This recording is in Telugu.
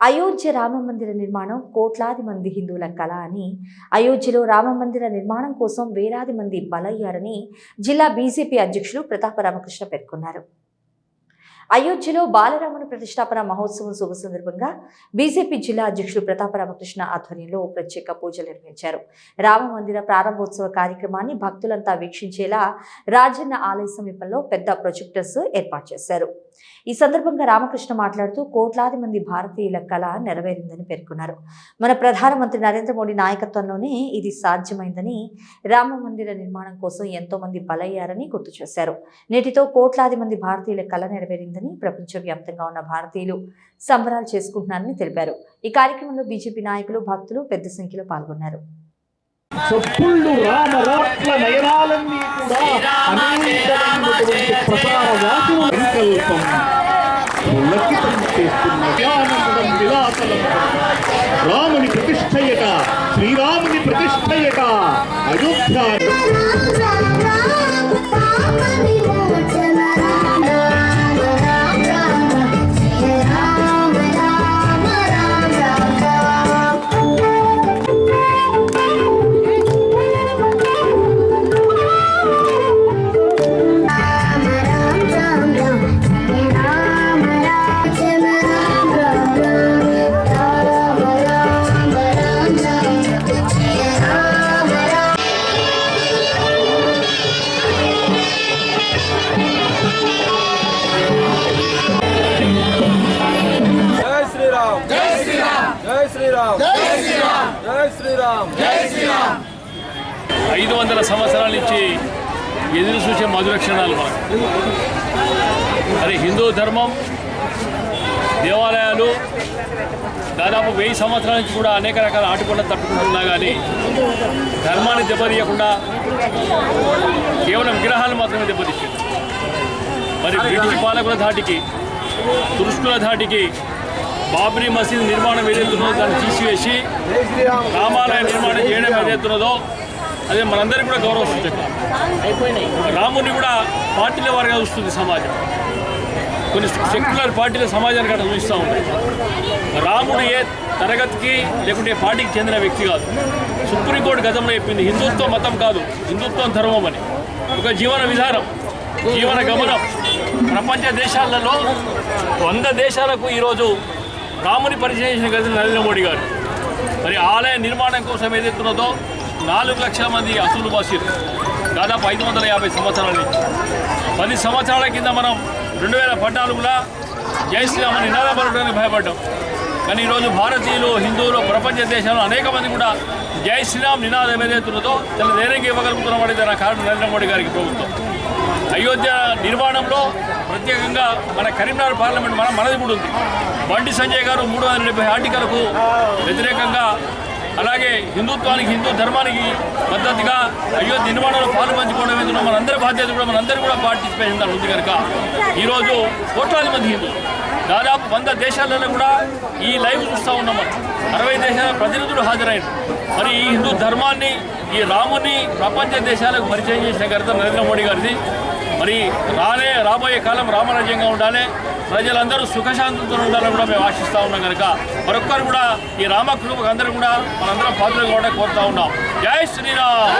అయోధ్య రామ మందిర నిర్మాణం కోట్లాది మంది హిందువుల కళ అని అయోధ్యలో రామ మందిర నిర్మాణం కోసం వేలాది మంది బలయ్యారని జిల్లా బీజేపీ అధ్యక్షులు ప్రతాప రామకృష్ణ పేర్కొన్నారు. అయోధ్యలో బాలరాముని ప్రతిష్టాపన మహోత్సవం శుభ సందర్భంగా బీజేపీ జిల్లా అధ్యక్షుడు ప్రతాప రామకృష్ణ ఆధ్వర్యంలో ప్రత్యేక పూజలు నిర్వహించారు. రామ మందిర ప్రారంభోత్సవ కార్యక్రమాన్ని భక్తులంతా వీక్షించేలా రాజన్న ఆలయ సమీపంలో పెద్ద ప్రొజెక్టర్స్ ఏర్పాటు చేశారు. ఈ సందర్భంగా రామకృష్ణ మాట్లాడుతూ కోట్లాది మంది భారతీయుల కళ నెరవేరిందని పేర్కొన్నారు. మన ప్రధానమంత్రి నరేంద్ర మోడీ నాయకత్వంలోనే ఇది సాధ్యమైందని రామ మందిర నిర్మాణం కోసం ఎంతో మంది బలయ్యారని గుర్తు చేశారు. నేటితో కోట్లాది మంది భారతీయుల కళ నెరవేరిందని ప్రపంచవ్యాప్తంగా ఉన్న భారతీయులు సంబరాలు చేసుకుంటున్నారని తెలిపారు. ఈ కార్యక్రమంలో బీజేపీ నాయకులు భక్తులు పెద్ద సంఖ్యలో పాల్గొన్నారు. చెప్పుళ్ళు రామ నయనాలన్నీ కూడా అనేకమైనటువంటి ప్రసార సంకల్పం పులకితం చేస్తున్న విలాసలం రాముని ప్రతిష్టయట శ్రీరాముని ప్రతిష్టయట అయోధ్య ఐదు వందల సంవత్సరాల నుంచి ఎదురు చూసే మధుర క్షణాలు మనకు మరి హిందూ ధర్మం దేవాలయాలు దాదాపు వెయ్యి సంవత్సరాల నుంచి కూడా అనేక రకాల ఆటుకోళ్ళను తట్టుకుంటున్నా కానీ ధర్మాన్ని దెబ్బతీయకుండా కేవలం విగ్రహాలు మాత్రమే దెబ్బతీసింది. మరి బ్రిటిష్ పాలకుల ధాటికి తురుష్కుల ధాటికి బాబ్రీ మసీద్ నిర్మాణం ఏదైతున్నదో దాన్ని తీసివేసి రామాలయ నిర్మాణం చేయడం ఏదైతున్నదో అదే మనందరికీ కూడా గౌరవ సూచక రాముని కూడా పార్టీల వారిగా చూస్తుంది సమాజం. కొన్ని సెక్యులర్ పార్టీల సమాజానికి అట్లా చూపిస్తూ ఉంటాయి రాముడు ఏ తరగతికి లేకుంటే ఏ పార్టీకి చెందిన వ్యక్తి కాదు. సుప్రీంకోర్టు గతంలో చెప్పింది హిందుత్వ మతం కాదు హిందుత్వం ధర్మం అని. ఒక జీవన విధానం జీవన గమనం. ప్రపంచ దేశాలలో వంద దేశాలకు ఈరోజు రాముని పరిచయం చేసిన గది నరేంద్ర మోడీ గారు. మరి ఆలయ నిర్మాణం కోసం ఏదైతున్నదో నాలుగు లక్షల మంది అసలు బాసిరు దాదాపు ఐదు వందల యాభై సంవత్సరాల నుంచి. పది సంవత్సరాల కింద మనం రెండు వేల పద్నాలుగులో జై శ్రీరామని అని నినాదం భయపడ్డాం. కానీ ఈరోజు భారతీయులు హిందువులు ప్రపంచ దేశంలో అనేక మంది కూడా జై శ్రీరామ్ నినాదం ఏదైతున్నదో చాలా ధైర్యంగా ఇవ్వగలుగుతున్న వాడి నా కారణం నరేంద్ర మోడీ గారికి ప్రభుత్వం. అయోధ్య నిర్మాణంలో ప్రత్యేకంగా మన కరీంనగర్ పార్లమెంట్ మన మనది కూడా ఉంది. బండి సంజయ్ గారు మూడు వందల డెబ్బై ఆర్టికలకు వ్యతిరేకంగా అలాగే హిందుత్వానికి హిందూ ధర్మానికి మద్దతుగా అయోధ్య నిర్మాణంలో పాలు పంచుకోవడం ఎందుకు? మనందరి బాధ్యత కూడా మనందరూ కూడా పార్టిసిపేషన్ దాని ఉంది కనుక. ఈరోజు కోట్లాది మంది హిందూ దాదాపు వంద దేశాలలో కూడా ఈ లైవ్ చూస్తూ ఉన్నాం మనం. అరవై దేశాల ప్రతినిధులు హాజరైంది మరి ఈ హిందూ ధర్మాన్ని ఈ రాముని ప్రపంచ దేశాలకు పరిచయం చేసిన ఘనత నరేంద్ర మోడీ గారిది. మరి రానే రాబోయే కాలం రామరాజ్యంగా ఉండాలి. ప్రజలందరూ సుఖశాంతితో ఉండాలని కూడా మేము ఆశిస్తూ ఉన్నాం కనుక. మరొక్కరు కూడా ఈ రామకృపకు అందరూ కూడా మనందరం పాత్ర కూడా కోరుతా ఉన్నాం. జై శ్రీరామ్!